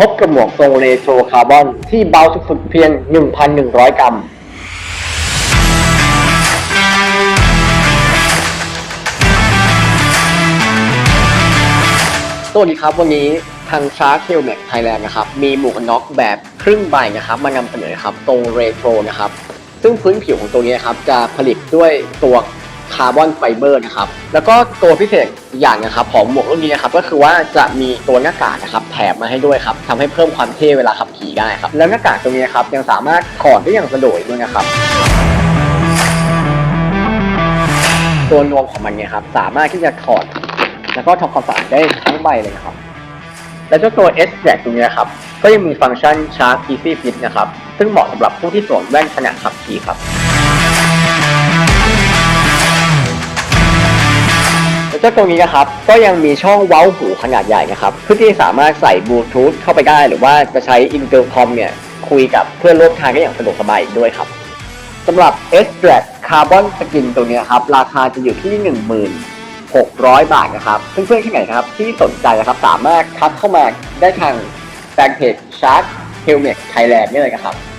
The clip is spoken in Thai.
พบกับหมวกทรงเรโทรคาร์บอนที่เบาสุดๆเพียง 1,100 กรัม สวัสดีครับวันนี้ทางชาร์ k เ e l m a x Thailand นะครับ มีหมวกน็อกแบบครึ่งใบนะครับ มานำเสนอครับตรงเรโทรนะครับ ซึ่งพื้นผิวของตัวนี้ครับ จะผลิตด้วยตัว คาร์บอนไฟเบอร์นะครับ แล้วก็ตัวพิเศษอีกอย่างนะครับของหมวกรุ่นนี้นะครับก็คือว่าจะมีตัวหน้ากากนะครับแถมมาให้ด้วยครับทำให้เพิ่มความเท่เวลาขับขี่ได้ครับ แล้วหน้ากากตัวนี้นะครับยังสามารถถอดได้อย่างสะดวกอีกด้วยนะครับ ตัวนวมของมันเนี่ยครับสามารถที่จะถอด แล้วก็ทำความสะอาดได้ทั้งใบเลยนะครับ และเจ้าตัว S Jack ตัวนี้ครับก็ยังมีฟังก์ชัน Sharp Easy Fit นะครับซึ่งเหมาะสำหรับผู้ที่สวมแว่นขณะขับขี่ครับ จ้าตัวนี้นะครับ ก็ยังมีช่องเว้าหูขนาดใหญ่นะครับเพื่อที่สามารถใส่บลูทูธเข้าไปได้ หรือว่าจะใช้อินเตอร์คอมเนี่ยคุยกับเพื่อนร่วมทางได้อย่างสะดวกสบายอีกด้วยครับสำหรับ S d r a g Carbon Skin ตัวนี้ครับ ราคาจะอยู่ที่ 1600 บาทนะครับ เพื่อนๆที่ไหนครับที่สนใจนะครับ สามารถทักเข้ามาได้ทางแฟนเพจ Shark Helmet Thailand นี่เลยนะครับ